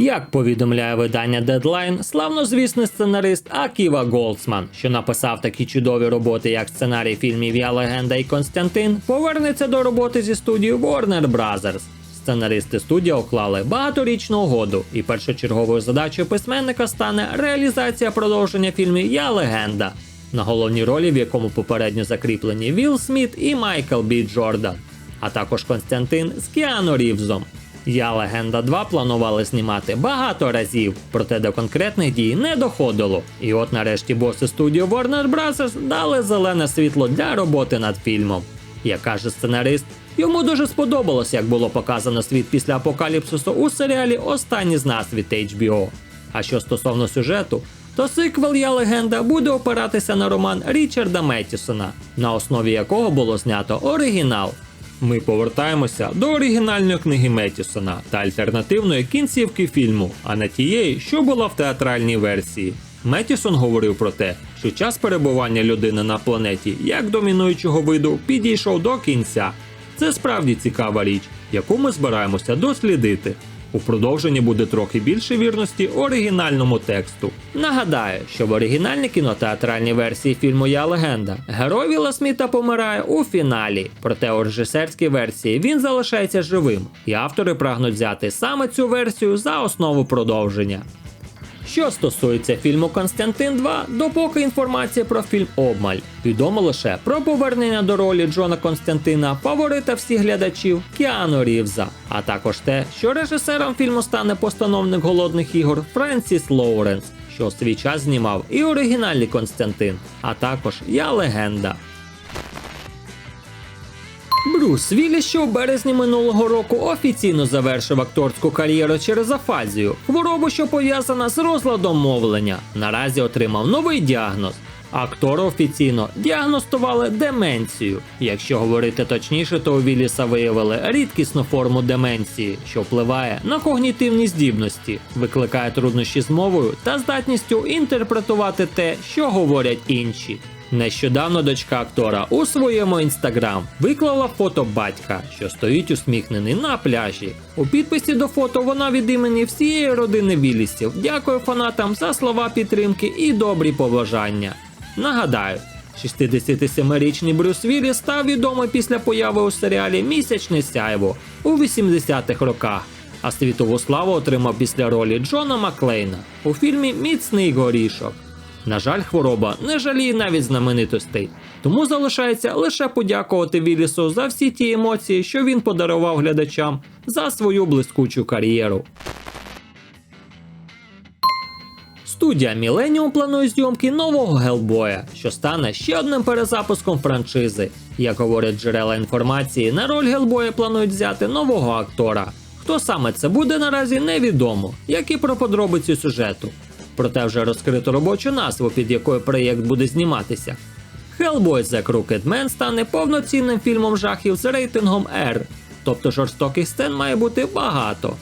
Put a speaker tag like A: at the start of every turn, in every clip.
A: Як повідомляє видання Deadline, славнозвісний сценарист Аківа Голдсман, що написав такі чудові роботи, як сценарій фільмів Я легенда і Константин, повернеться до роботи зі студією Warner Brothers. Сценаристи студії уклали багаторічну угоду, і першочерговою задачею письменника стане реалізація продовження фільмів Я легенда, на головній ролі, в якому попередньо закріплені Вілл Сміт і Майкл Бі Джордан, а також Константин з Кіану Рівзом. Я Легенда 2 планували знімати багато разів, проте до конкретних дій не доходило. І от нарешті боси студії Warner Bros. дали зелене світло для роботи над фільмом. Як каже сценарист, йому дуже сподобалось, як було показано світ після апокаліпсису у серіалі Останні з нас від HBO. А що стосовно сюжету, то сиквел Я легенда буде опиратися на роман Річарда Меттісона, на основі якого було знято оригінал. Ми повертаємося до оригінальної книги Меттісона та альтернативної кінцівки фільму, а не тієї, що була в театральній версії. Меттісон говорив про те, що час перебування людини на планеті як домінуючого виду підійшов до кінця. Це справді цікава річ, яку ми збираємося дослідити. У продовженні буде трохи більше вірності оригінальному тексту. Нагадаю, що в оригінальній кінотеатральній версії фільму Я легенда герой Віла Сміта помирає у фіналі, проте у режисерській версії він залишається живим, і автори прагнуть взяти саме цю версію за основу продовження. Що стосується фільму Константин 2, допоки інформація про фільм обмаль. Відомо лише про повернення до ролі Джона Константина, фаворита всіх глядачів Кіану Рівза, а також те, що режисером фільму стане постановник голодних ігор Френсіс Лоуренс, що у свій час знімав і оригінальний Константин, а також Я легенда. Брюс Вілліс, що в березні минулого року офіційно завершив акторську кар'єру через афазію, хворобу, що пов'язана з розладом мовлення. Наразі отримав новий діагноз. Актора офіційно діагностували деменцію. Якщо говорити точніше, то у Вілліса виявили рідкісну форму деменції, що впливає на когнітивні здібності, викликає труднощі з мовою та здатністю інтерпретувати те, що говорять інші. Нещодавно дочка актора у своєму інстаграм виклала фото батька, що стоїть усміхнений на пляжі. У підписі до фото вона від імені всієї родини Віллісів дякує фанатам за слова підтримки і добрі побажання. Нагадаю, 67-річний Брюс Вілліс став відомий після появи у серіалі Місячне сяйво у 80-х роках, а світову славу отримав після ролі Джона Маклейна у фільмі Міцний горішок. На жаль, хвороба не жаліє навіть знаменитостей, тому залишається лише подякувати Віллісу за всі ті емоції, що він подарував глядачам за свою блискучу кар'єру. Студія Millennium планує зйомки нового Гелбоя, що стане ще одним перезапуском франшизи. Як говорять джерела інформації, на роль Гелбоя планують взяти нового актора. Хто саме це буде наразі невідомо, як і про подробиці сюжету. Проте вже розкрито робочу назву, під якою проєкт буде зніматися. Hellboy The Crooked Man стане повноцінним фільмом жахів з рейтингом R, тобто жорстоких сцен має бути багато.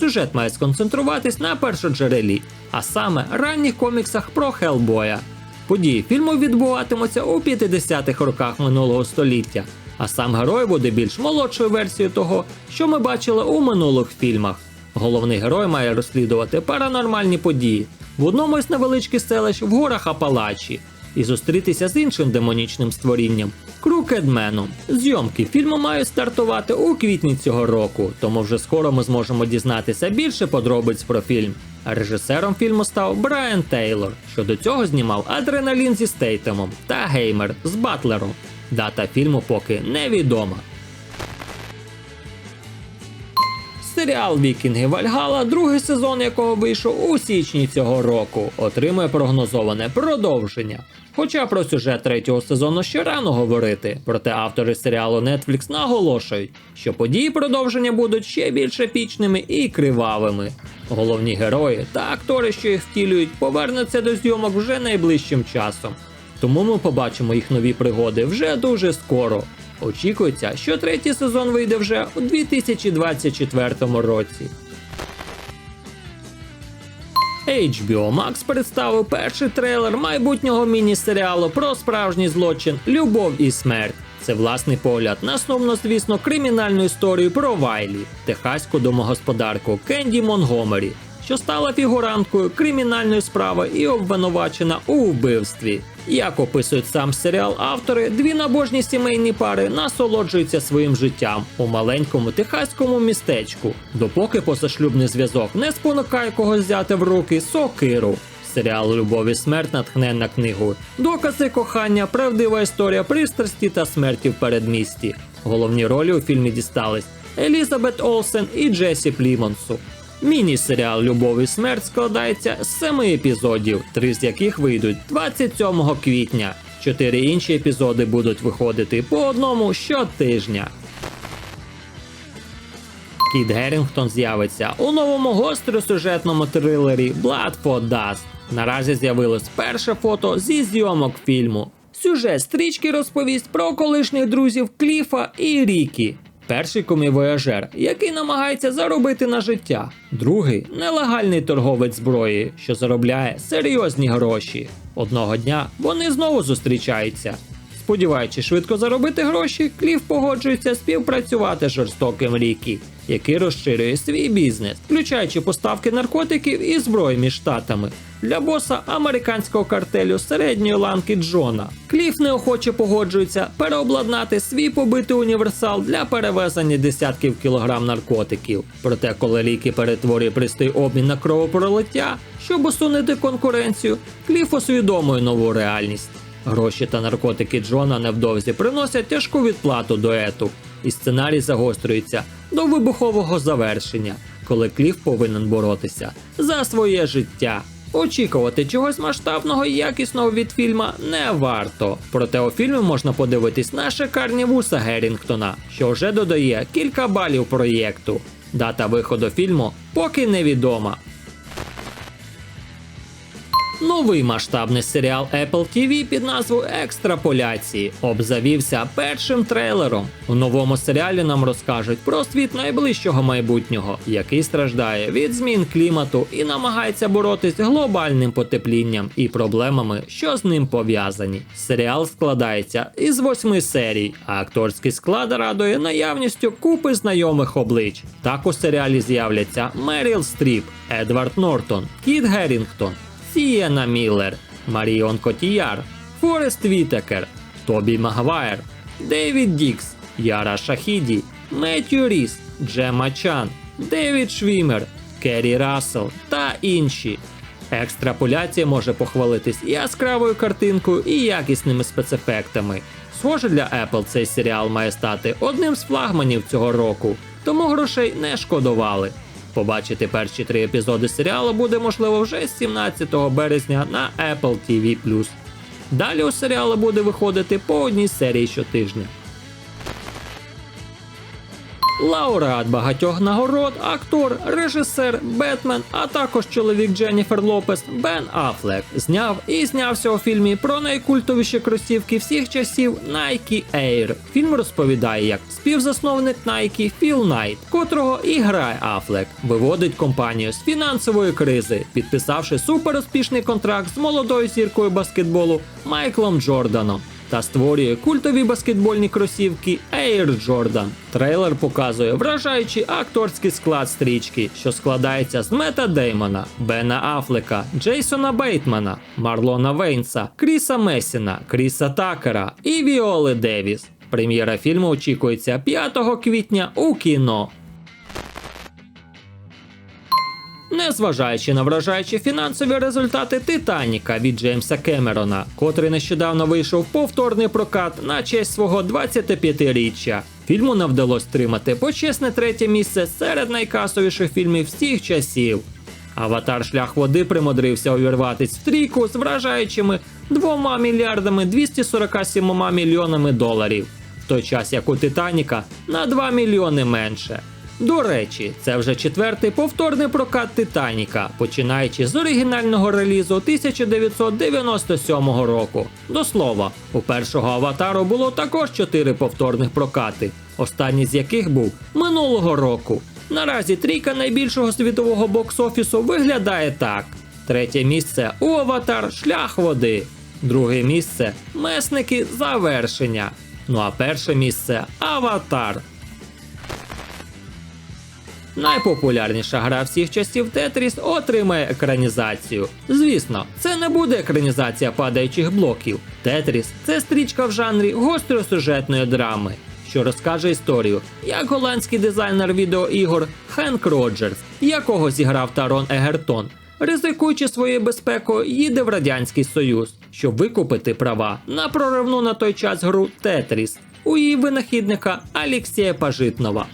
A: Сюжет має сконцентруватись на першоджерелі, а саме ранніх коміксах про Хелбоя. Події фільму відбуватимуться у 50-х роках минулого століття, а сам герой буде більш молодшою версією того, що ми бачили у минулих фільмах. Головний герой має розслідувати паранормальні події в одному із невеличких селищ в горах Апалачі і зустрітися з іншим демонічним створінням Крукедменом. Зйомки фільму мають стартувати у квітні цього року, тому вже скоро ми зможемо дізнатися більше подробиць про фільм. Режисером фільму став Брайан Тейлор, що до цього знімав Адреналін зі Стейтемом та Геймер з Батлером. Дата фільму поки невідома. Серіал Вікінги Вальгала, другий сезон якого вийшов у січні цього року, отримує прогнозоване продовження. Хоча про сюжет третього сезону ще рано говорити, проте автори серіалу Netflix наголошують, що події продовження будуть ще більш епічними і кривавими. Головні герої та актори, що їх втілюють, повернуться до зйомок вже найближчим часом. Тому ми побачимо їх нові пригоди вже дуже скоро. Очікується, що третій сезон вийде вже у 2024 році. HBO Max представив перший трейлер майбутнього міні-серіалу про справжній злочин Любов і смерть. Це власний погляд на сумнозвісно кримінальну історію про Вайлі, техаську домогосподарку Кенді Монгомері, що стала фігуранткою кримінальної справи і обвинувачена у вбивстві. Як описують сам серіал автори, дві набожні сімейні пари насолоджуються своїм життям у маленькому техаському містечку, допоки позашлюбний зв'язок не спонукає когось взяти в руки сокиру. Серіал Любов і смерть натхненна книгу. Докази кохання, правдива історія пристрасті та смерті в передмісті. Головні ролі у фільмі дістались Елізабет Олсен і Джесі Плімонсу. Міні-серіал Любов і смерть складається з семи епізодів, три з яких вийдуть 27 квітня. Чотири інші епізоди будуть виходити по одному щотижня. Кіт Герінгтон з'явиться у новому гостросюжетному трилері Blood for Dust. Наразі з'явилось перше фото зі зйомок фільму. Сюжет стрічки розповість про колишніх друзів Кліфа і Рікі. Перший комівояжер, який намагається заробити на життя. Другий нелегальний торговець зброї, що заробляє серйозні гроші. Одного дня вони знову зустрічаються. Сподіваючись швидко заробити гроші, Кліф погоджується співпрацювати з жорстоким Рікі, який розширює свій бізнес, включаючи поставки наркотиків і зброї між штатами. Для боса американського картелю середньої ланки Джона Кліф неохоче погоджується переобладнати свій побитий універсал для перевезення десятків кілограм наркотиків. Проте, коли Рікі перетворює пристий обмін на кровопролиття, щоб усунути конкуренцію, Кліф усвідомує нову реальність. Гроші та наркотики Джона невдовзі приносять тяжку відплату дуету, і сценарій загострюється до вибухового завершення, коли Кліф повинен боротися за своє життя. Очікувати чогось масштабного і якісного від фільма не варто. Проте у фільмі можна подивитись на шикарні вуса Герінгтона, що вже додає кілька балів проєкту. Дата виходу фільму поки невідома. Новий масштабний серіал Apple TV під назвою Екстраполяції обзавівся першим трейлером. У новому серіалі нам розкажуть про світ найближчого майбутнього, який страждає від змін клімату і намагається боротись глобальним потеплінням і проблемами, що з ним пов'язані. Серіал складається із восьми серій, а акторський склад радує наявністю купи знайомих облич. Так у серіалі з'являться Меріл Стріп, Едвард Нортон, Кіт Герінгтон. Сієна Міллер, Маріон Котіяр, Форест Вітекер, Тобі Магвайр, Дейвід Дікс, Яра Шахіді, Меттю Ріс, Джема Чан, Девід Швімер, Керрі Рассел та інші. Екстраполяція може похвалитись яскравою картинкою і якісними спецефектами. Схоже, для Apple цей серіал має стати одним з флагманів цього року, тому грошей не шкодували. Побачити перші три епізоди серіалу буде можливо вже з 17 березня на Apple TV+. Далі у серіалу буде виходити по одній серії щотижня. Лауреат багатьох нагород, актор, режисер, Бетмен, а також чоловік Дженніфер Лопес Бен Афлек зняв і знявся у фільмі про найкультовіші кросівки всіх часів Nike Air. Фільм розповідає, як співзасновник Nike Філ Найт, котрого і грає Афлек, виводить компанію з фінансової кризи, підписавши суперуспішний контракт з молодою зіркою баскетболу Майклом Джорданом та створює культові баскетбольні кросівки Air Jordan. Трейлер показує вражаючий акторський склад стрічки, що складається з Мета Деймона, Бена Афлека, Джейсона Бейтмана, Марлона Вейнса, Кріса Месіна, Кріса Такера і Віоли Девіс. Прем'єра фільму очікується 5 квітня у кіно. Незважаючи на вражаючі фінансові результати Титаніка від Джеймса Кемерона, котрий нещодавно вийшов повторний прокат на честь свого 25-річчя. Фільму не вдалося тримати почесне третє місце серед найкасовіших фільмів всіх часів. Аватар шлях води примудрився увірватись в трійку з вражаючими 2 мільярдами 247 мільйонами доларів, в той час як у Титаніка на 2 мільйони менше. До речі, це вже четвертий повторний прокат Титаніка, починаючи з оригінального релізу 1997 року. До слова, у першого аватару було також чотири повторних прокати, останній з яких був минулого року. Наразі трійка найбільшого світового бокс-офісу виглядає так: третє місце у Аватар Шлях води, друге місце Месники завершення. Ну а перше місце Аватар. Найпопулярніша гра всіх часів Тетріс отримає екранізацію. Звісно, це не буде екранізація падаючих блоків. Тетріс це стрічка в жанрі гостросюжетної драми, що розкаже історію, як голландський дизайнер відеоігор Хенк Роджерс, якого зіграв Тарон Егертон, ризикуючи своєю безпекою, їде в Радянський Союз, щоб викупити права на проривну на той час гру Тетріс у її винахідника Алексія Пажитнова.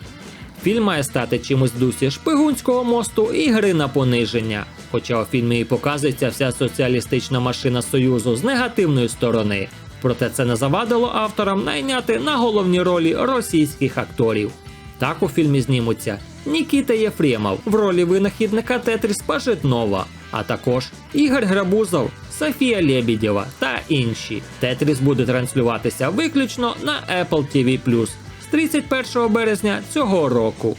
A: Фільм має стати чимось дусі шпигунського мосту і гри на пониження. Хоча у фільмі і показується вся соціалістична машина Союзу з негативної сторони. Проте це не завадило авторам найняти на головні ролі російських акторів. Так у фільмі знімуться Нікіта Єфремов в ролі винахідника Тетріс Пажитнова, а також Ігор Грабузов, Софія Лєбідєва та інші. Тетріс буде транслюватися виключно на Apple TV+, 31 березня цього року.